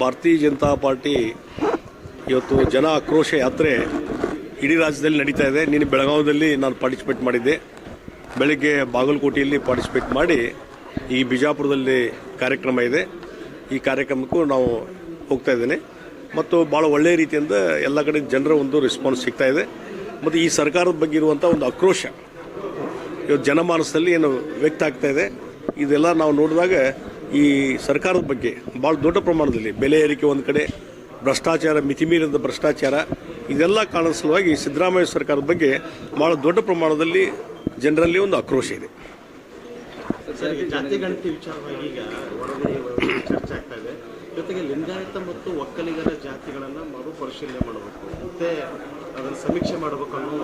ಭಾರತೀಯ ಜನತಾ ಪಾರ್ಟಿ ಇವತ್ತು ಜನ ಆಕ್ರೋಶ ಯಾತ್ರೆ ಇಡೀ ರಾಜ್ಯದಲ್ಲಿ ನಡೀತಾ ಇದೆ. ನೀನು ಬೆಳಗಾವಿಯಲ್ಲಿ ನಾನು ಪಾರ್ಟಿಸಿಪೇಟ್ ಮಾಡಿದ್ದೆ. ಬೆಳಗ್ಗೆ ಬಾಗಲಕೋಟೆಯಲ್ಲಿ ಪಾರ್ಟಿಸಿಪೇಟ್ ಮಾಡಿ ಈ ಬಿಜಾಪುರದಲ್ಲಿ ಕಾರ್ಯಕ್ರಮ ಇದೆ. ಈ ಕಾರ್ಯಕ್ರಮಕ್ಕೂ ನಾವು ಹೋಗ್ತಾ ಇದ್ದೇನೆ. ಮತ್ತು ಭಾಳ ಒಳ್ಳೆಯ ರೀತಿಯಿಂದ ಎಲ್ಲ ಕಡೆ ಜನರ ಒಂದು ರೆಸ್ಪಾನ್ಸ್ ಸಿಗ್ತಾ ಇದೆ. ಮತ್ತು ಈ ಸರ್ಕಾರದ ಬಗ್ಗೆ ಇರುವಂಥ ಒಂದು ಆಕ್ರೋಶ. ಇವತ್ತು ಜನಮಾನಸದಲ್ಲಿ ಏನು ವ್ಯಕ್ತ ಆಗ್ತಾ ಇದೆ. ಇದೆಲ್ಲ ನಾವು ನೋಡಿದಾಗ ಈ ಸರ್ಕಾರದ ಬಗ್ಗೆ ಭಾಳ ದೊಡ್ಡ ಪ್ರಮಾಣದಲ್ಲಿ ಬೆಲೆ ಏರಿಕೆ ಒಂದು ಕಡೆ ಭ್ರಷ್ಟಾಚಾರ ಮಿತಿಮೀರಿದ ಭ್ರಷ್ಟಾಚಾರ ಇದೆಲ್ಲ ಕಾಣೋ ಸಲುವಾಗಿ ಸಿದ್ದರಾಮಯ್ಯ ಸರ್ಕಾರದ ಬಗ್ಗೆ ಭಾಳ ದೊಡ್ಡ ಪ್ರಮಾಣದಲ್ಲಿ ಜನರಲ್ಲಿ ಒಂದು ಆಕ್ರೋಶ ಇದೆ. ಸರ್ ಜಾತಿ ಗಣತಿ ವಿಚಾರವಾಗಿ ಈಗ ವರದಿ ವರದಿ ಚರ್ಚೆ ಆಗ್ತಾ ಜೊತೆಗೆ ಲಿಂಗಾಯತ ಮತ್ತು ಒಕ್ಕಲಿಗರ ಜಾತಿಗಳನ್ನ ಮರುಪರಿಶೀಲನೆ ಮಾಡಬೇಕು. ಮತ್ತೆ ಅದನ್ನು ಸಮೀಕ್ಷೆ ಮಾಡಬೇಕು ಅನ್ನೋ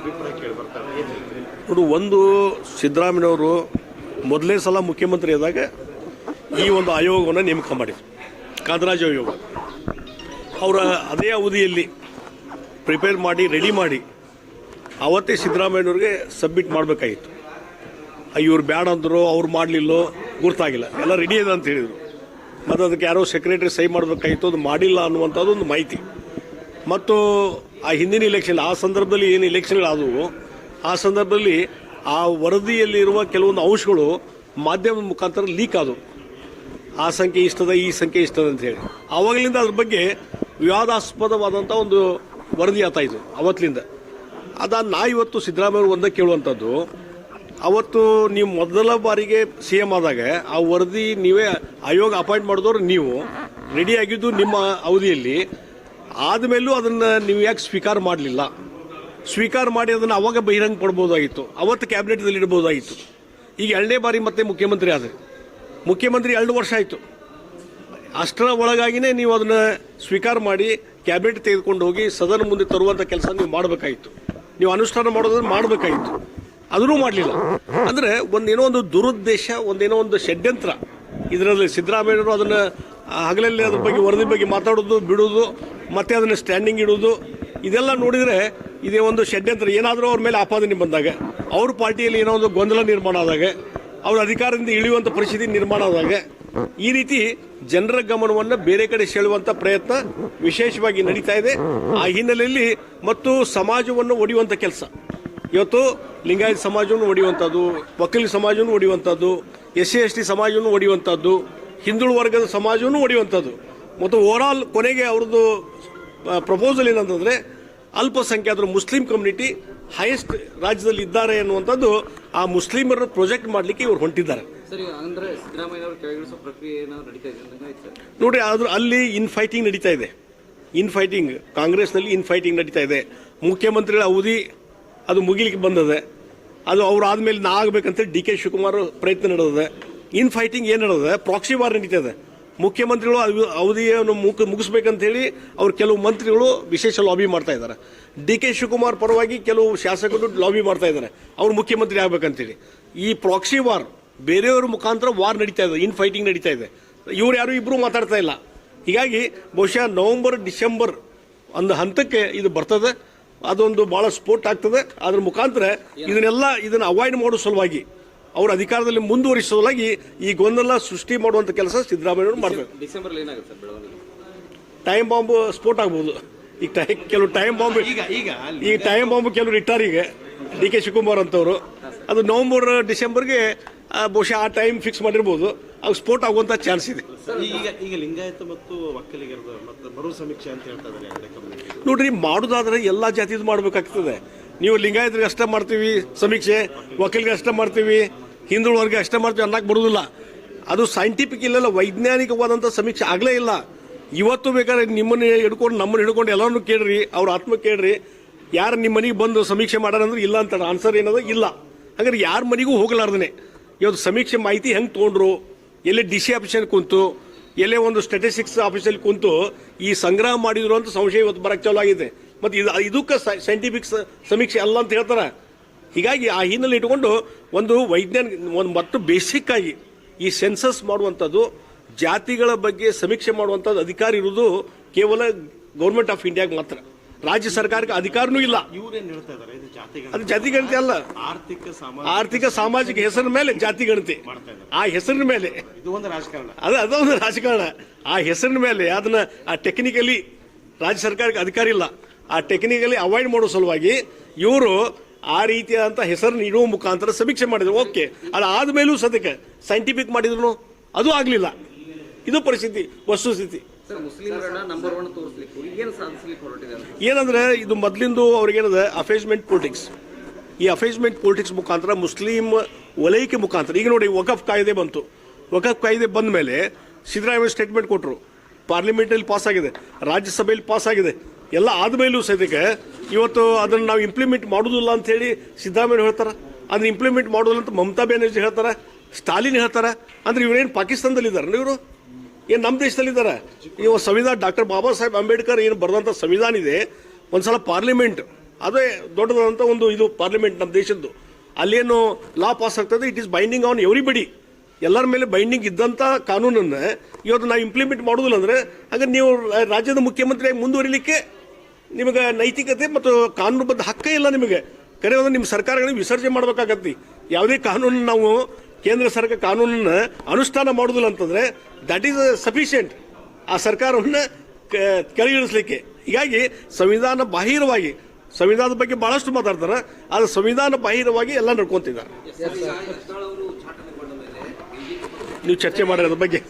ಅಭಿಪ್ರಾಯ ಕೇಳಿ ಬರ್ತಾ ಇದೆ. ಏನ್ ನೋಡು ಒಂದು ಸಿದ್ದರಾಮಯ್ಯವರು ಮೊದಲನೇ ಸಲ ಮುಖ್ಯಮಂತ್ರಿ ಆದಾಗ ಈ ಒಂದು ಆಯೋಗವನ್ನು ನೇಮಕ ಮಾಡಿದರು. ಕಾಂತರಾಜ್ ಆಯೋಗ. ಅವರ ಅದೇ ಅವಧಿಯಲ್ಲಿ ಪ್ರಿಪೇರ್ ಮಾಡಿ ರೆಡಿ ಮಾಡಿ ಅವತ್ತೇ ಸಿದ್ದರಾಮಯ್ಯನವ್ರಿಗೆ ಸಬ್ಮಿಟ್ ಮಾಡಬೇಕಾಗಿತ್ತು. ಇವ್ರು ಬ್ಯಾಡ ಅಂದರು, ಅವ್ರು ಮಾಡಲಿಲ್ಲೋ, ಗುರ್ತಾಗಿಲ್ಲ. ಎಲ್ಲ ರೆಡಿ ಇದೆ ಅಂತ ಹೇಳಿದರು. ಮತ್ತು ಅದಕ್ಕೆ ಯಾರೋ ಸೆಕ್ರೆಟರಿ ಸಹಿ ಮಾಡಬೇಕಾಗಿತ್ತು, ಅದು ಮಾಡಿಲ್ಲ ಅನ್ನುವಂಥದ್ದು ಒಂದು ಮಾಹಿತಿ. ಮತ್ತು ಆ ಹಿಂದಿನ ಇಲೆಕ್ಷನ್ ಆ ಸಂದರ್ಭದಲ್ಲಿ ಏನು ಇಲೆಕ್ಷನ್ಗಳಾದವು ಆ ಸಂದರ್ಭದಲ್ಲಿ ಆ ವರದಿಯಲ್ಲಿರುವ ಕೆಲವೊಂದು ಅಂಶಗಳು ಮಾಧ್ಯಮದ ಮುಖಾಂತರ ಲೀಕ್ ಆದವು. ಆ ಸಂಖ್ಯೆ ಇಷ್ಟದ, ಈ ಸಂಖ್ಯೆ ಇಷ್ಟದ ಅಂತ ಹೇಳಿ. ಅವಾಗಲಿಂದ ಅದ್ರ ಬಗ್ಗೆ ವಿವಾದಾಸ್ಪದವಾದಂಥ ಒಂದು ವರದಿ ಆತಾಯಿತು ಅವತ್ತಿನಿಂದ ಅದ ನಾ ಇವತ್ತು ಸಿದ್ದರಾಮಯ್ಯ ಒಂದೇ ಕೇಳುವಂಥದ್ದು ಅವತ್ತು ನೀವು ಮೊದಲ ಬಾರಿಗೆ ಸಿ ಎಂ ಆದಾಗ ಆ ವರದಿ ನೀವೇ ಆಯೋಗ ಅಪಾಯಿಂಟ್ ಮಾಡಿದವರು ನೀವು, ರೆಡಿ ಆಗಿದ್ದು ನಿಮ್ಮ ಅವಧಿಯಲ್ಲಿ. ಆದಮೇಲೂ ಅದನ್ನು ನೀವು ಯಾಕೆ ಸ್ವೀಕಾರ ಮಾಡಲಿಲ್ಲ? ಸ್ವೀಕಾರ ಮಾಡಿ ಅದನ್ನು ಅವಾಗ ಬಹಿರಂಗ ಪಡ್ಬೋದಾಗಿತ್ತು, ಅವತ್ತು ಕ್ಯಾಬಿನೆಟ್ದಲ್ಲಿ ಇಡ್ಬೋದಾಗಿತ್ತು. ಈಗ ಎರಡನೇ ಬಾರಿ ಮತ್ತೆ ಮುಖ್ಯಮಂತ್ರಿ ಆದ್ರೆ. ಮುಖ್ಯಮಂತ್ರಿ ಎರಡು ವರ್ಷ ಆಯಿತು. ಅಷ್ಟರ ಒಳಗಾಗಿನೇ ನೀವು ಅದನ್ನು ಸ್ವೀಕಾರ ಮಾಡಿ, ಕ್ಯಾಬಿನೆಟ್ ತೆಗೆದುಕೊಂಡು ಹೋಗಿ, ಸದನ ಮುಂದೆ ತರುವಂಥ ಕೆಲಸ ನೀವು ಮಾಡಬೇಕಾಗಿತ್ತು ನೀವು ಅನುಷ್ಠಾನ ಮಾಡೋದನ್ನು ಮಾಡಬೇಕಾಗಿತ್ತು ಅದನ್ನೂ ಮಾಡಲಿಲ್ಲ. ಅಂದರೆ ಒಂದೇನೋ ಒಂದು ದುರುದ್ದೇಶ, ಒಂದೇನೋ ಒಂದು ಷಡ್ಯಂತ್ರ. ಇದರಲ್ಲಿ ಸಿದ್ದರಾಮಯ್ಯವರು ಅದನ್ನು ಹಗಲಲ್ಲಿ ಅದ್ರ ಬಗ್ಗೆ ವರದಿ ಬಗ್ಗೆ ಮಾತಾಡೋದು, ಬಿಡೋದು, ಮತ್ತೆ ಅದನ್ನು ಸ್ಟ್ಯಾಂಡಿಂಗ್ ಇಡೋದು, ಇದೆಲ್ಲ ನೋಡಿದರೆ ಇದೇ ಒಂದು ಷಡ್ಯಂತ್ರ. ಏನಾದರೂ ಅವ್ರ ಮೇಲೆ ಆಪಾದನೆ ಬಂದಾಗ, ಅವ್ರ ಪಾರ್ಟಿಯಲ್ಲಿ ಏನೋ ಒಂದು ಗೊಂದಲ ನಿರ್ಮಾಣ ಆದಾಗ ಅವ್ರ ಅಧಿಕಾರದಿಂದ ಇಳಿಯುವಂಥ ಪರಿಸ್ಥಿತಿ ನಿರ್ಮಾಣ ಆದಾಗ ಈ ರೀತಿ ಜನರ ಗಮನವನ್ನು ಬೇರೆ ಕಡೆ ಸೆಳೆಯುವಂಥ ಪ್ರಯತ್ನ ವಿಶೇಷವಾಗಿ ನಡೀತಾ ಇದೆ. ಆ ಹಿನ್ನೆಲೆಯಲ್ಲಿ ಮತ್ತು ಸಮಾಜವನ್ನು ಒಡೆಯುವಂತ ಕೆಲಸ. ಇವತ್ತು ಲಿಂಗಾಯತ ಸಮಾಜವನ್ನು ಒಡೆಯುವಂಥದ್ದು ವಕೀಲ ಸಮಾಜವನ್ನು ಒಡೆಯುವಂಥದ್ದು ಎಸ್ ಸಿ ಎಸ್ ಟಿ ಸಮಾಜವನ್ನು ಒಡೆಯುವಂಥದ್ದು ಹಿಂದುಳು ವರ್ಗದ ಸಮಾಜವನ್ನು ಒಡೆಯುವಂಥದ್ದು ಮತ್ತು ಓವರಾಲ್ ಕೊನೆಗೆ ಅವ್ರದ್ದು ಪ್ರಪೋಸಲ್ ಏನಂತಂದ್ರೆ ಅಲ್ಪಸಂಖ್ಯಾತರು ಮುಸ್ಲಿಂ ಕಮ್ಯುನಿಟಿ ಹೈಯೆಸ್ಟ್ ರಾಜ್ಯದಲ್ಲಿ ಇದ್ದಾರೆ ಅನ್ನುವಂಥದ್ದು ಆ ಮುಸ್ಲಿಮರ ಪ್ರೊಜೆಕ್ಟ್ ಮಾಡಲಿಕ್ಕೆ ಇವರು ಹೊಂಟಿದ್ದಾರೆ. ನೋಡಿ ಆದರೂ ಅಲ್ಲಿ ಇನ್ ಫೈಟಿಂಗ್ ನಡೀತಾ ಇದೆ. ಇನ್ ಫೈಟಿಂಗ್ ಕಾಂಗ್ರೆಸ್ನಲ್ಲಿ ಇನ್ ಫೈಟಿಂಗ್ ನಡೀತಾ ಇದೆ. ಮುಖ್ಯಮಂತ್ರಿಗಳ ಅವಧಿ ಅದು ಮುಗಿಲಿಕ್ಕೆ ಬಂದದೆ. ಅದು ಅವ್ರು ಆದ್ಮೇಲೆ ನಾ ಆಗ್ಬೇಕಂತ ಡಿ ಕೆ ಶಿವಕುಮಾರ್ ಪ್ರಯತ್ನ ನಡೆದಿದೆ. ಇನ್ ಫೈಟಿಂಗ್ ಏನು ನಡೆದಿದೆ? ಪ್ರಾಕ್ಸಿ ವಾರ್ ನಡೀತಾ ಇದೆ. ಮುಖ್ಯಮಂತ್ರಿಗಳು ಅವ್- ಅವಧಿಯನ್ನು ಮುಗ ಮುಗಿಸ್ಬೇಕಂತ ಹೇಳಿ ಅವ್ರು ಕೆಲವು ಮಂತ್ರಿಗಳು ವಿಶೇಷ ಲಾಬಿ ಮಾಡ್ತಾ ಇದ್ದಾರೆ. ಡಿ ಕೆ ಶಿವಕುಮಾರ್ ಪರವಾಗಿ ಕೆಲವು ಶಾಸಕರು ಲಾಬಿ ಮಾಡ್ತಾ ಇದ್ದಾರೆ. ಅವ್ರು ಮುಖ್ಯಮಂತ್ರಿ ಆಗ್ಬೇಕಂತೇಳಿ. ಈ ಪ್ರಾಕ್ಸಿ ವಾರ್ ಬೇರೆಯವ್ರ ಮುಖಾಂತರ ವಾರ್ ನಡೀತಾ ಇದೆ ಇನ್ ಫೈಟಿಂಗ್ ನಡೀತಾ ಇದೆ. ಇವ್ರು ಯಾರು ಇಬ್ಬರು ಮಾತಾಡ್ತಾ ಇಲ್ಲ. ಹೀಗಾಗಿ ಬಹುಶಃ ನವೆಂಬರ್ ಡಿಸೆಂಬರ್ ಒಂದು ಹಂತಕ್ಕೆ ಇದು ಬರ್ತದೆ. ಅದೊಂದು ಭಾಳ ಸ್ಪೋರ್ಟ್ ಆಗ್ತದೆ. ಅದ್ರ ಮುಖಾಂತರ ಇದನ್ನೆಲ್ಲ ಇದನ್ನ ಅವಾಯ್ಡ್ ಮಾಡೋ ಸಲುವಾಗಿ ಅವ್ರ ಅಧಿಕಾರದಲ್ಲಿ ಮುಂದುವರಿಸೋದಾಗಿ ಈ ಗೊಂದಲ ಸೃಷ್ಟಿ ಮಾಡುವಂತ ಕೆಲಸ ಸಿದ್ದರಾಮಯ್ಯವರು ಮಾಡಬೇಕು. ಡಿಸೆಂಬರ್ ಟೈಮ್ ಬಾಂಬ್ ಸ್ಫೋಟ ಆಗ್ಬೋದು. ಈಗ ಟೈ ಕೆಲವು ಟೈಮ್ ಬಾಂಬ್ ಈ ಟೈಮ್ ಬಾಂಬ್ ಕೆಲವರು ಇಟ್ಟಾರ ಈಗ. ಡಿ ಕೆ ಶಿವಕುಮಾರ್ ಅಂತವರು. ಅದು ನವೆಂಬರ್ ಡಿಸೆಂಬರ್ಗೆ ಬಹುಶಃ ಆ ಟೈಮ್ ಫಿಕ್ಸ್ ಮಾಡಿರ್ಬೋದು. ಅದು ಸ್ಫೋಟ ಆಗುವಂತ ಚಾನ್ಸ್ ಇದೆ. ಈಗ ಈಗ ಲಿಂಗಾಯತ ಮತ್ತು ಒಕ್ಕಲಿಗರದ ಮತ್ತು ಮರು ಸಮೀಕ್ಷೆ ಅಂತ ಹೇಳ್ತಾ ಇದ್ದಾರೆ ಎರಡನೇ ಕಮ್ಯುನಿಟಿ ನೋಡ್ರಿ ಮಾಡುದಾದ್ರೆ ಎಲ್ಲಾ ಜಾತಿದು ಮಾಡ್ಬೇಕಾಗ್ತದೆ. ನೀವು ಲಿಂಗಾಯತರಿಗೆ ಅಷ್ಟೇ ಮಾಡ್ತೀವಿ, ಸಮೀಕ್ಷೆ ವಕೀಲರಿಗೆ ಅಷ್ಟೇ ಮಾಡ್ತೀವಿ ಹಿಂದುಳಿದವ್ರಿಗೆ ಅಷ್ಟೇ ಮಾಡ್ತೀವಿ ಅನ್ನಕ್ಕೆ ಬರುವುದಿಲ್ಲ ಅದು ಸೈಂಟಿಫಿಕ್ ಇಲ್ಲಲ್ಲ ವೈಜ್ಞಾನಿಕವಾದಂಥ ಸಮೀಕ್ಷೆ ಆಗಲೇ ಇಲ್ಲ. ಇವತ್ತು ಬೇಕಾದ್ರೆ ನಿಮ್ಮನ್ನು ಹಿಡ್ಕೊಂಡು, ನಮ್ಮನ್ನು ಹಿಡ್ಕೊಂಡು ಎಲ್ಲರನ್ನು ಕೇಳ್ರಿ, ಅವ್ರ ಆತ್ಮ ಕೇಳ್ರಿ. ಯಾರು ನಿಮ್ಮ ಮನೆಗೆ ಬಂದು ಸಮೀಕ್ಷೆ ಮಾಡಾರಂದ್ರೆ ಇಲ್ಲ ಅಂತಾರೆ ಆನ್ಸರ್ ಏನದ? ಇಲ್ಲ. ಹಾಗಾದ್ರೆ ಯಾರ ಮನೆಗೂ ಹೋಗಲಾರ್ದೇ ಇವತ್ತು ಸಮೀಕ್ಷೆ ಮಾಹಿತಿ ಹೆಂಗೆ ತೊಗೊಂಡ್ರು? ಎಲ್ಲಿ ಡಿ ಸಿ ಆಫೀಸಲ್ಲಿ ಕುಂತು, ಎಲ್ಲೇ ಒಂದು ಸ್ಟೆಟಿಸ್ಟಿಕ್ಸ್ ಆಫೀಸಲ್ಲಿ ಕುಂತು ಈ ಸಂಗ್ರಹ ಮಾಡಿದ್ರು ಅಂತ ಸಂಶಯ ಇವತ್ತು ಬರಕ್ಕೆ ಚಾಲು ಆಗಿದೆ. ಮತ್ತು ಇದು ಇದಕ್ಕೆ ಸೈಂಟಿಫಿಕ್ ಸಮೀಕ್ಷೆ ಅಲ್ಲ ಅಂತ ಹೇಳ್ತಾರೆ. ಹೀಗಾಗಿ ಆ ಹಿನ್ನೆಲೆ ಇಟ್ಕೊಂಡು ಒಂದು ವೈಜ್ಞಾನಿಕ ಒಂದು ಮತ್ತು ಬೇಸಿಕ್ ಆಗಿ ಈ ಸೆನ್ಸಸ್ ಮಾಡುವಂಥದ್ದು ಜಾತಿಗಳ ಬಗ್ಗೆ ಸಮೀಕ್ಷೆ ಮಾಡುವಂಥದ್ದು ಅಧಿಕಾರ ಇರುವುದು ಕೇವಲ ಗೌರ್ಮೆಂಟ್ ಆಫ್ ಇಂಡಿಯಾಗೆ ಮಾತ್ರ. ರಾಜ್ಯ ಸರ್ಕಾರಕ್ಕೆ ಅಧಿಕಾರನೂ ಇಲ್ಲ. ಅದು ಜಾತಿ ಗಣತಿ ಅಲ್ಲ. ಆರ್ಥಿಕ ಸಾಮಾಜಿಕ ಆರ್ಥಿಕ ಸಾಮಾಜಿಕ ಹೆಸರಿನ ಮೇಲೆ ಜಾತಿ ಗಣತಿ ಆ ಹೆಸರಿನ ಮೇಲೆ. ಅದು ಅದೊಂದು ರಾಜಕಾರಣ. ಆ ಹೆಸರಿನ ಮೇಲೆ ಅದನ್ನ ಆ ಟೆಕ್ನಿಕಲಿ ರಾಜ್ಯ ಸರ್ಕಾರಕ್ಕೆ ಅಧಿಕಾರ ಇಲ್ಲ. ಆ ಟೆಕ್ನಿಕಲಿ ಅವಾಯ್ಡ್ ಮಾಡೋ ಸಲುವಾಗಿ ಇವರು ಆ ರೀತಿಯಾದಂಥ ಹೆಸರು ಇಡುವ ಮುಖಾಂತರ ಸಮೀಕ್ಷೆ ಮಾಡಿದ್ರು. ಓಕೆ ಅದು ಆದ್ಮೇಲೂ ಸದ್ಯಕ್ಕೆ ಸೈಂಟಿಫಿಕ್ ಮಾಡಿದ್ರು. ಅದು ಆಗಲಿಲ್ಲ. ಇದು ಪರಿಸ್ಥಿತಿ ವಸ್ತುಸ್ಥಿತಿ ಏನಂದ್ರೆ ಇದು ಮೊದಲಿಂದು ಅವ್ರಿಗೇನದ ಅಫೇಜ್ಮೆಂಟ್ ಪೊಲಿಟಿಕ್ಸ್ ಈ ಅಫೇಸ್ಮೆಂಟ್ ಪೊಲಿಟಿಕ್ಸ್ ಮುಖಾಂತರ ಮುಸ್ಲಿಂ ವಲಯಕ್ಕೆ ಮುಖಾಂತರ ಈಗ ನೋಡಿ ವಕಫ್ ಕಾಯ್ದೆ ಬಂತು. ವಕಫ್ ಕಾಯ್ದೆ ಬಂದ ಮೇಲೆ ಸಿದ್ದರಾಮಯ್ಯ ಸ್ಟೇಟ್ಮೆಂಟ್ ಕೊಟ್ಟರು ಪಾರ್ಲಿಮೆಂಟಲ್ಲಿ ಪಾಸ್ ಆಗಿದೆ. ರಾಜ್ಯಸಭೆಯಲ್ಲಿ ಪಾಸ್ ಆಗಿದೆ. ಎಲ್ಲ ಆದಮೇಲೂ ಸದ್ಯಕ್ಕೆ ಇವತ್ತು ಅದನ್ನು ನಾವು ಇಂಪ್ಲಿಮೆಂಟ್ ಮಾಡೋದಿಲ್ಲ ಅಂತ ಹೇಳಿ ಸಿದ್ದರಾಮಯ್ಯ ಹೇಳ್ತಾರೆ. ಅದನ್ನ ಇಂಪ್ಲಿಮೆಂಟ್ ಮಾಡೋದಿಲ್ಲ ಅಂತ ಮಮತಾ ಬ್ಯಾನರ್ಜಿ ಹೇಳ್ತಾರೆ, ಸ್ಟಾಲಿನ್ ಹೇಳ್ತಾರೆ. ಅಂದ್ರೆ ಇವರೇನು ಪಾಕಿಸ್ತಾನದಲ್ಲಿ ಇದ್ದಾರೆ ಇವರು? ಏನು ನಮ್ಮ ದೇಶದಲ್ಲಿದ್ದಾರೆ ಇವ ಸಂವಿಧಾನ, ಡಾಕ್ಟರ್ ಬಾಬಾ ಸಾಹೇಬ್ ಅಂಬೇಡ್ಕರ್ ಏನು ಬರೆದಂಥ ಸಂವಿಧಾನ ಇದೆ. ಒಂದ್ಸಲ ಪಾರ್ಲಿಮೆಂಟ್. ಅದೇ ದೊಡ್ಡದಾದಂಥ ಒಂದು ಇದು ಪಾರ್ಲಿಮೆಂಟ್ ನಮ್ಮ ದೇಶದ್ದು. ಅಲ್ಲೇನು ಲಾ ಪಾಸ್ ಆಗ್ತದೆ, it is binding on everybody. ಎಲ್ಲರ ಮೇಲೆ ಬೈಂಡಿಂಗ್ ಇದ್ದಂಥ ಕಾನೂನನ್ನು ಇವತ್ತು ನಾವು ಇಂಪ್ಲಿಮೆಂಟ್ ಮಾಡೋದಿಲ್ಲ ಅಂದರೆ, ಹಾಗೆ ನೀವು ರಾಜ್ಯದ ಮುಖ್ಯಮಂತ್ರಿಯಾಗಿ ಮುಂದುವರಿಲಿಕ್ಕೆ ನಿಮಗೆ ನೈತಿಕತೆ ಮತ್ತು ಕಾನೂನುಬದ್ಧ ಹಕ್ಕೇ ಇಲ್ಲ ನಿಮಗೆ ಕರೆ ಅಂದ್ರೆ ನಿಮ್ಮ ಸರ್ಕಾರಗಳಿಗೆ ವಿಸರ್ಜನೆ ಮಾಡಬೇಕಾಗತ್ತೆ ಯಾವುದೇ ಕಾನೂನು ನಾವು ಕೇಂದ್ರ ಸರ್ಕಾರ ಕಾನೂನನ್ನ ಅನುಷ್ಠಾನ ಮಾಡುದಿಲ್ಲ ಅಂತಂದ್ರೆ ದಟ್ ಈಸ್ ಸಫಿಷಿಯೆಂಟ್ ಆ ಸರ್ಕಾರವನ್ನು ಕೆಳಗಿಳಿಸ್ಲಿಕ್ಕೆ ಹೀಗಾಗಿ ಸಂವಿಧಾನ ಬಾಹಿರವಾಗಿ ಸಂವಿಧಾನದ ಬಗ್ಗೆ ಬಹಳಷ್ಟು ಮಾತಾಡ್ತಾರೆ ಆದ್ರೆ ಸಂವಿಧಾನ ಬಾಹಿರವಾಗಿ ಎಲ್ಲ ನಡ್ಕೊಂತಿದ್ದಾರೆ ನೀವು ಚರ್ಚೆ ಮಾಡಿರೋದ್ರ ಬಗ್ಗೆ